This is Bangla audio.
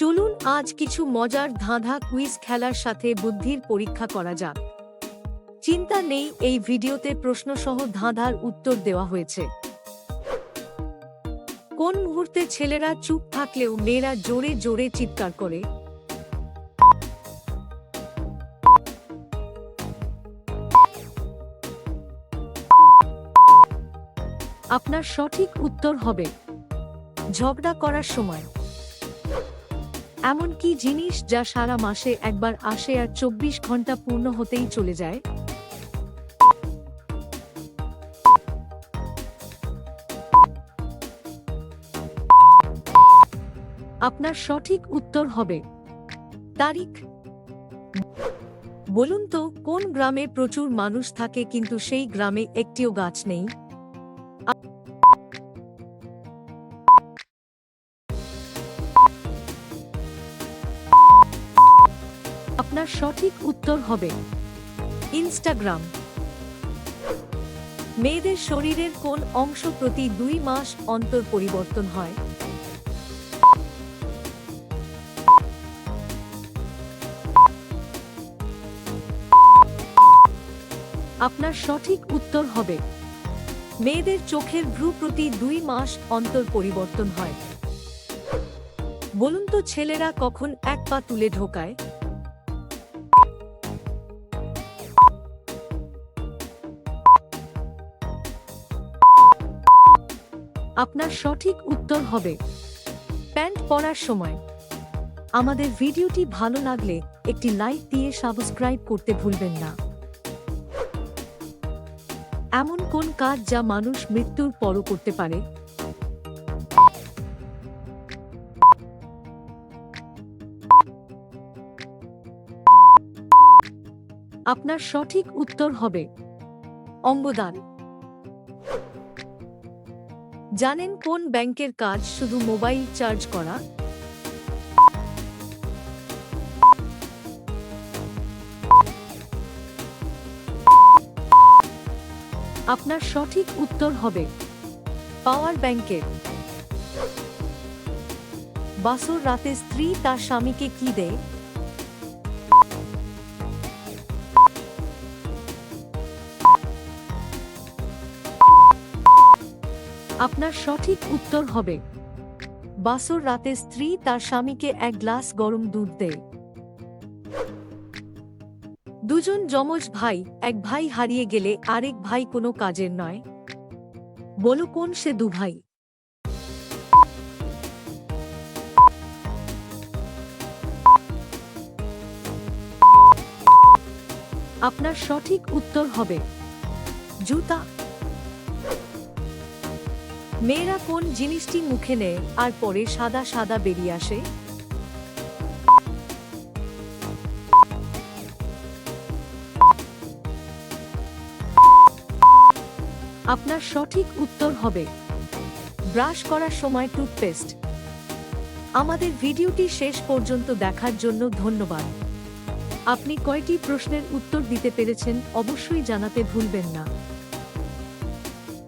চলুন আজ কিছু মজার ধাঁধা কুইজ খেলার সাথে বুদ্ধির পরীক্ষা করা যাক। চিন্তা নেই, এই ভিডিওতে প্রশ্নসহ ধাঁধার উত্তর দেওয়া হয়েছে। কোন মুহূর্তে ছেলেরা চুপ থাকলেও মেয়েরা জোরে জোরে চিৎকার করে? আপনার সঠিক উত্তর হবে। ঝগড়া করার সময়। এমন কি জিনিস যা সারা মাসে একবার আসে আর চব্বিশ ঘণ্টা পূর্ণ হতেই চলে যায়। আপনার সঠিক উত্তর হবে। তারিখ। বলুন তো, কোন গ্রামে প্রচুর মানুষ থাকে কিন্তু সেই গ্রামে একটিও গাছ নেই? আপনার সঠিক উত্তর হবে। ইনস্টাগ্রাম। মেয়েদের শরীরের কোন অংশ প্রতি দুই মাস অন্তর পরিবর্তন হয়? আপনার সঠিক উত্তর হবে। মেয়েদের চোখের ভ্রু প্রতি দুই মাস অন্তর পরিবর্তন হয়। বলুন তো ছেলেরা কখন এক পা তুলে ঢোকায়? আপনার সঠিক উত্তর হবে। প্যান্ট পরার সময়। আমাদের ভিডিওটি ভালো লাগলে একটি লাইক দিয়ে সাবস্ক্রাইব করতে ভুলবেন না। এমন কোন কাজ যা মানুষ মৃত্যুর পরও করতে পারে? আপনার সঠিক উত্তর হবে। অঙ্গদান। জানেন কোন ব্যাংকের কাজ শুধু মোবাইল চার্জ করা? আপনার সঠিক উত্তর হবে, পাওয়ার ব্যাংকের বাসর রাতে স্ত্রী তার স্বামীকে কি দেয়? আপনার সঠিক উত্তর হবে। বাসর রাতে স্ত্রী তার স্বামীকে এক গ্লাস গরম দুধ দেয়। দুজন যমজ ভাই, এক ভাই হারিয়ে গেলে আরেক ভাই কোনো কাজের নয়। বলো কোন সে দু ভাই আপনার সঠিক উত্তর হবে। জুতা মেয়েরা কোন জিনিসটি মুখে নেয় আর পরে সাদা সাদা বেরিয়ে আসে? আপনার সঠিক উত্তর হবে। ব্রাশ করার সময় টুথপেস্ট। আমাদের ভিডিওটি শেষ পর্যন্ত দেখার জন্য ধন্যবাদ। আপনি কয়টি প্রশ্নের উত্তর দিতে পেরেছেন অবশ্যই জানাতে ভুলবেন না।